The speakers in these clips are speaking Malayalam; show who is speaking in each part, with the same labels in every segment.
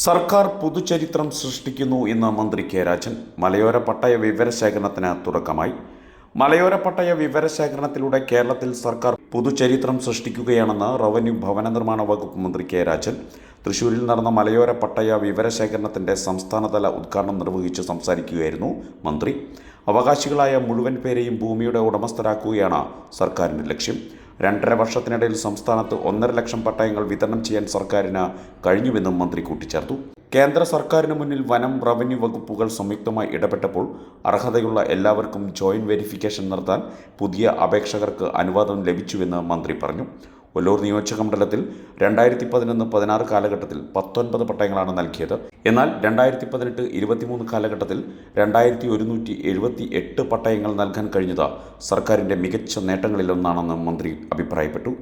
Speaker 1: സർക്കാർ പുതുചരിത്രം സൃഷ്ടിക്കുന്നു എന്ന് മന്ത്രി കെ രാജൻ. മലയോര പട്ടയ വിവരശേഖരണത്തിന് തുടക്കമായി. മലയോര പട്ടയ വിവരശേഖരണത്തിലൂടെ കേരളത്തിൽ സർക്കാർ പുതുചരിത്രം സൃഷ്ടിക്കുകയാണെന്ന് റവന്യൂ ഭവന നിർമ്മാണ വകുപ്പ് മന്ത്രി കെ രാജൻ. തൃശൂരിൽ നടന്ന മലയോര പട്ടയ വിവരശേഖരണത്തിന്റെ സംസ്ഥാനതല ഉദ്ഘാടനം നിർവഹിച്ച് സംസാരിക്കുകയായിരുന്നു മന്ത്രി. അവകാശികളായ മുഴുവൻ പേരെയും ഭൂമിയുടെ ഉടമസ്ഥരാക്കുകയാണ് സർക്കാരിന്റെ ലക്ഷ്യം. രണ്ടര വർഷത്തിനിടയിൽ സംസ്ഥാനത്ത് ഒന്നര ലക്ഷം പട്ടയങ്ങൾ വിതരണം ചെയ്യാൻ സർക്കാരിന് കഴിഞ്ഞുവെന്നും മന്ത്രി കൂട്ടിച്ചേർത്തു. കേന്ദ്ര സർക്കാരിന് മുന്നിൽ വനം റവന്യൂ വകുപ്പുകൾ സംയുക്തമായി ഇടപെട്ടപ്പോൾ അർഹതയുള്ള എല്ലാവർക്കും ജോയിന്റ് വെരിഫിക്കേഷൻ നടത്താൻ പുതിയ അപേക്ഷകർക്ക് അനുവാദം ലഭിച്ചുവെന്ന് മന്ത്രി പറഞ്ഞു. ഒല്ലൂർ നിയോജക മണ്ഡലത്തിൽ രണ്ടായിരത്തി പതിനൊന്ന് പതിനാറ് കാലഘട്ടത്തിൽ പത്തൊൻപത് പട്ടയങ്ങളാണ് നൽകിയത്. എന്നാൽ രണ്ടായിരത്തി പതിനെട്ട് ഇരുപത്തിമൂന്ന് കാലഘട്ടത്തിൽ രണ്ടായിരത്തി ഒരുന്നൂറ്റി എഴുപത്തി എട്ട് പട്ടയങ്ങൾ നൽകാൻ കഴിഞ്ഞത് സർക്കാരിന്റെ മികച്ച നേട്ടങ്ങളിലൊന്നാണെന്ന് മന്ത്രി അഭിപ്രായപ്പെട്ടു.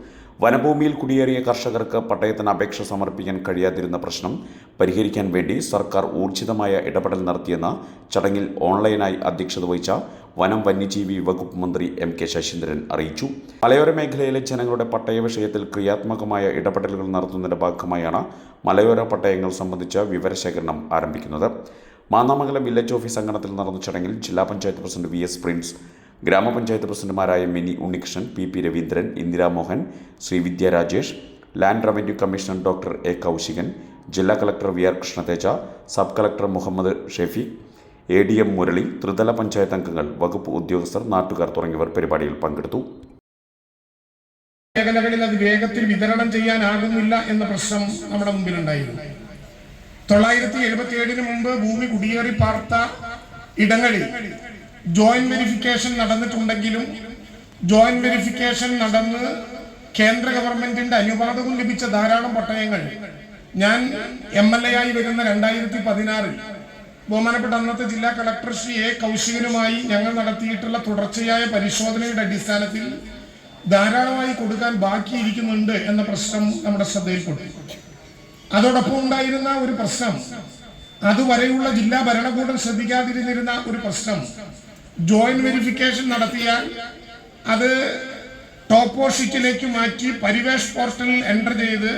Speaker 1: വനഭൂമിയിൽ കുടിയേറിയ കർഷകർക്ക് പട്ടയത്തിന് അപേക്ഷ സമർപ്പിക്കാൻ കഴിയാതിരുന്ന പ്രശ്നം പരിഹരിക്കാൻ വേണ്ടി സർക്കാർ ഊർജിതമായ ഇടപെടൽ നടത്തിയെന്ന് ചടങ്ങിൽ ഓൺലൈനായി അധ്യക്ഷത വഹിച്ച വനം വന്യജീവി വകുപ്പ് മന്ത്രി എം കെ ശശീന്ദ്രൻ അറിയിച്ചു. മലയോര മേഖലയിലെ ജനങ്ങളുടെ പട്ടയ വിഷയത്തിൽ ക്രിയാത്മകമായ ഇടപെടലുകൾ നടത്തുന്നതിന്റെ ഭാഗമായാണ് മലയോര പട്ടയങ്ങൾ സംബന്ധിച്ച വിവരശേഖരണം ആരംഭിക്കുന്നത്. മാന്നാമംഗലം വില്ലേജ് ഓഫീസ് അങ്കണത്തിൽ നടന്ന ചടങ്ങിൽ ജില്ലാ panchayat president V S Prince ഗ്രാമപഞ്ചായത്ത് പ്രസിഡന്റുമാരായ Mini Unnikrishnan P P Raveendran Indiramohan Sree Vidyarajesh land revenue commissioner doctor A Kaushikan ജില്ലാ collector V R Krishnateja sub collector Muhammad Shefi A D M Murali ത്രിതല പഞ്ചായത്ത് അംഗങ്ങൾ വകുപ്പ് ഉദ്യോഗസ്ഥർ നാട്ടുകാർ തുടങ്ങിയവർ പരിപാടിയിൽ പങ്കെടുത്തു.
Speaker 2: മേഖലകളിൽ അത് വേഗത്തിൽ വിതരണം ചെയ്യാനാകുന്നില്ല എന്ന പ്രശ്നം നമ്മുടെ മുമ്പിലുണ്ടായിരുന്നു. തൊള്ളായിരത്തി എഴുപത്തി ഏഴിന് മുമ്പ് ഭൂമി കുടിയേറി പാർത്ത ഇടങ്ങളിൽ ജോയിന്റ് വെരിഫിക്കേഷൻ നടന്നിട്ടുണ്ടെങ്കിലും ജോയിന്റ് വെരിഫിക്കേഷൻ നടന്ന് കേന്ദ്ര ഗവൺമെന്റിന്റെ അനുവാദവും ലഭിച്ച ധാരാളം പട്ടയങ്ങൾ ഞാൻ എം എൽ എ ആയി വരുന്ന രണ്ടായിരത്തി പതിനാറിൽ ബഹുമാനപ്പെട്ട അന്നത്തെ ജില്ലാ കളക്ടർ ശ്രീ എ കൗശികനുമായി ഞങ്ങൾ നടത്തിയിട്ടുള്ള തുടർച്ചയായ പരിശോധനയുടെ അടിസ്ഥാനത്തിൽ ധാരാളമായി കൊടുക്കാൻ ബാക്കിയിരിക്കുന്നുണ്ട് എന്ന പ്രശ്നം നമ്മുടെ ശ്രദ്ധയിൽപ്പെട്ടു. അതോടൊപ്പം ഉണ്ടായിരുന്ന ഒരു പ്രശ്നം അതുവരെയുള്ള ജില്ലാ ഭരണകൂടം ശ്രദ്ധിക്കാതിരുന്നിരുന്ന ഒരു പ്രശ്നം ജോയിന്റ് വെരിഫിക്കേഷൻ നടത്തിയാൽ അത് ടോപ്പോ ഷീറ്റിലേക്ക് മാറ്റി പരിവേഷ് പോർട്ടലിൽ എന്റർ ചെയ്ത്